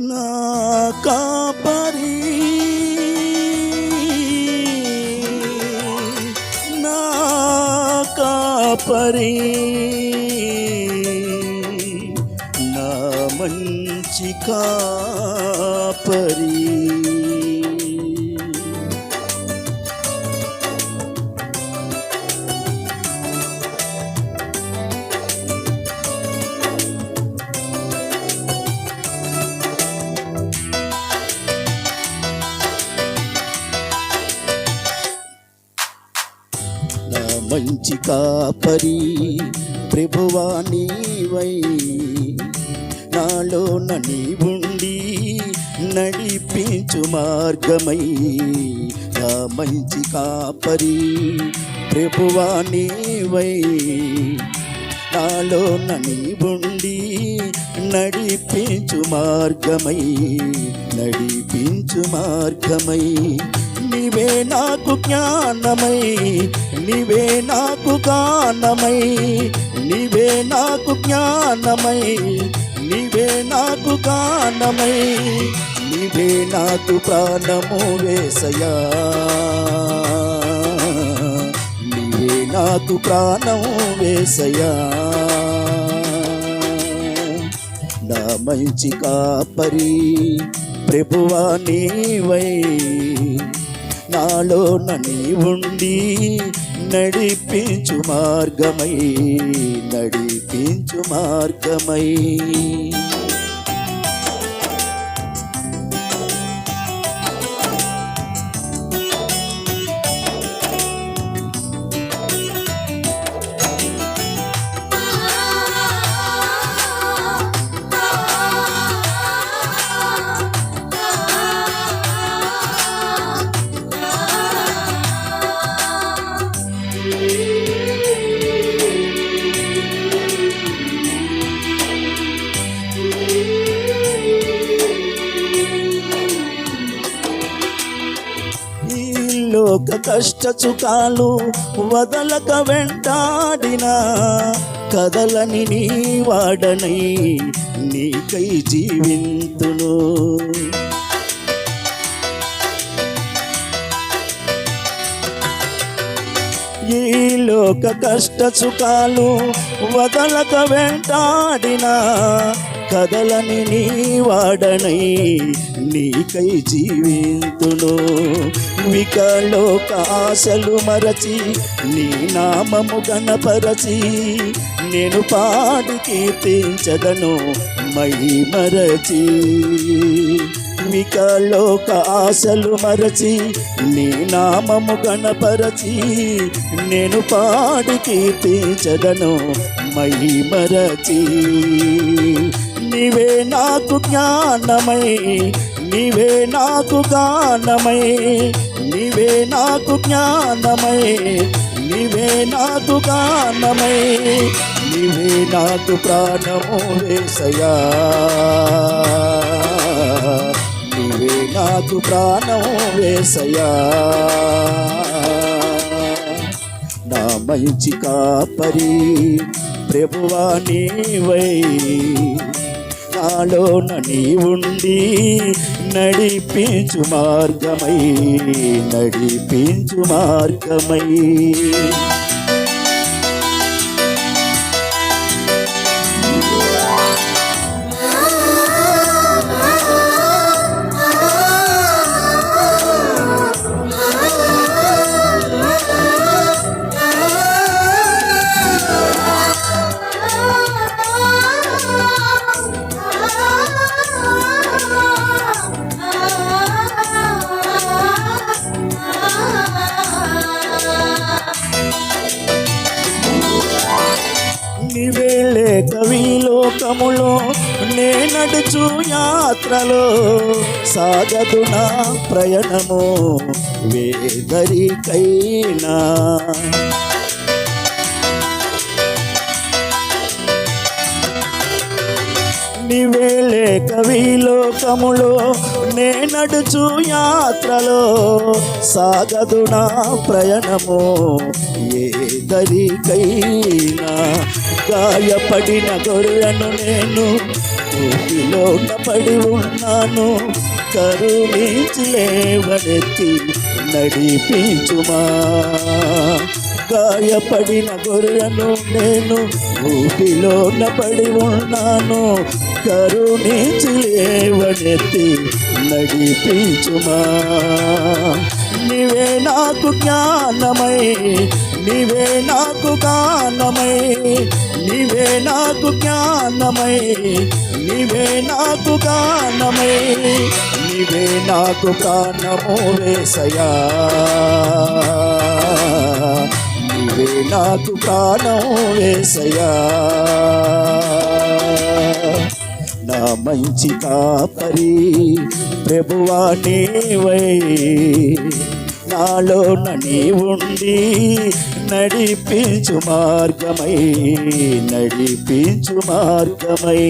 నా కాపరి. నా కాపరి. నా మంచి కాపరి. మంచి కాపరి ప్రభువా నీవై. నాలో నీవుండి నడిపించు మార్గమై. నా మంచి కాపరి ప్రభువా నీవై. నాలో నీవుండి నడిపించు మార్గమై. నడిపించు మార్గమై. నీవే నాకు జ్ఞానమై. నీవే నాకు గానమై నీవే నాకు జ్ఞానమై నీవే నాకు గానమై నీవే నాకు ప్రాణము వేసయా నీవే నాకు ప్రాణము వేసయా నా మంచి కాపరి ప్రభువా నీవై నాలో నీ ఉండి నడిపించు మార్గమై నడిపించు మార్గమై. లోక కష్ట చుకాలు వదలక వెంటాడిన కదలని నీ వాడనై నీకై జీవింతును. ఈ లోక కష్ట సుఖాలు వదలక వెంటాడిన కదలని నీ వాడనై నీకై జీవింతును. వికలోక లోకాశలు మరచి నీ నామము గణపరచి నేను పాడి కీర్తించదను మై మరచి మికలోక ఆశలు మరచి నీ నామము గణపరచి నేను పాడి కీర్తించదను మై మరచి నీవే నాకు జ్ఞానమై నీవే నాకు గానమై నీవే నాకు జ్ఞానమై నీవే నాకు గానమై నీవే నాకు ప్రాణము వేసయా నీవే నాకు ప్రాణము వేసయా నా మంచి కాపరి ప్రభువా నీవై నాలో నీవుండి ఉండి నడిపించు మార్గమై నడిపించు మార్గమై. మార్గములో నే నడుచు యాత్రలో సాగదు నా ప్రయాణము వేదరికైనా నీవే లేక లోకములో నే నడుచు యాత్రలో సాగదు నా ప్రయాణము. ఏ దరికైనా గాయపడిన గొర్రెను నేను ఊపిలో పడి ఉన్నాను. కరుణించి లేవనెత్తి నడిపించుమా. గాయపడిన గొర్రెను నేను ఊపిలోన పడి ఉన్నాను. కరుణించి లేవనెత్తి నడిపించుమా. నీవే నాకు జ్ఞానమై నీవే నాకు గానమై నీవే నాకు జ్ఞానమై నీవే నాకు గానమై నీవే నాకు ప్రాణము వేసయా నువ్వే నాకు ప్రాణం వేసయా నా మంచి కాపరి ప్రభువా నీవై. నాలో నని ఉండి నడిపించు మార్గమై నడిపించు మార్గమై.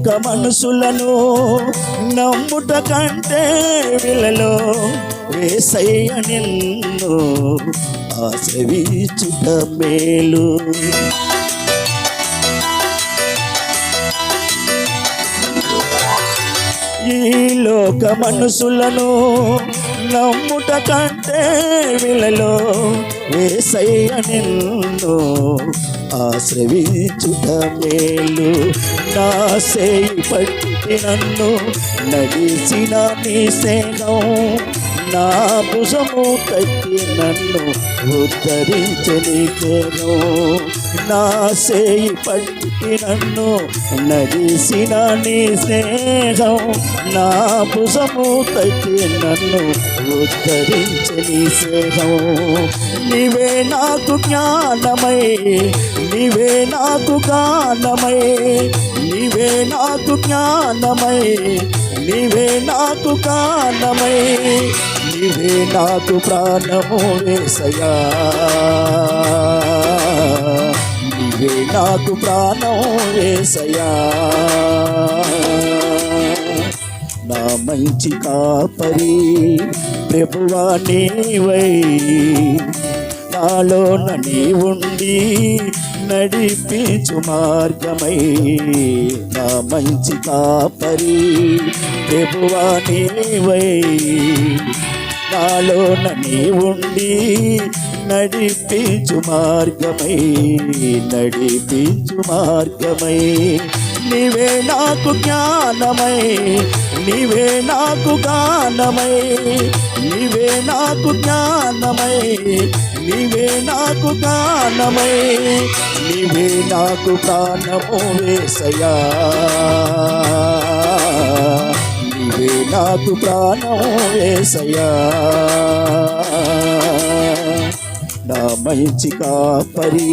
లోక మనసులను నమ్ముట కంటే విలలో వేసయ్య నిన్ను ఆశ్రవించుట మేలు. ఈ లోక మనసులను నమ్ముట కంటే విలలో వేసయ్య నిన్ను ఆశ్రవించుట మేలు. నా సేయి పట్టి నన్ను నడిచిన నీ సేనం నా భుజము తట్టి నన్ను ఉద్ధరించని కేను నా సేయి పట్టి నన్ను నడిసిన నీ స్నేహం నా భుజము తట్టి నన్ను ఉద్ధరించని స్నేహం. నీవే నాకు జ్ఞానమై నీవే నాకు గానమై నీవే నాకు జ్ఞానమై నీవే నాకు కానమై నీవే నాకు ప్రాణము వేసయా నీవే నాకు ప్రాణం వేసయా నా మంచి కాపరి ప్రభువా నీవై. నాలో నని ఉండి నడిపించు మార్గమై. నా మంచి కాపరి ప్రభువా నీవై. నాలోన నీవుండి నడిపించు మార్గమై నడిపించు మార్గమై. నీవే నాకు జ్ఞానమై నీవే నాకు గానమై. నీవే నాకు జ్ఞానమై నీవే నాకు గానమై. నీవే నాకు ప్రాణము వేసయా నీవే నాకు ప్రాణం వేసయా నా మంచి కాపరి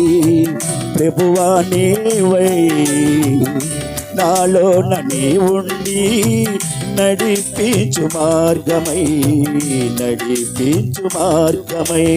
ప్రభువా నీవై. నాలో నని ఉండి నడిపించు మార్గమై నడిపించు మార్గమై.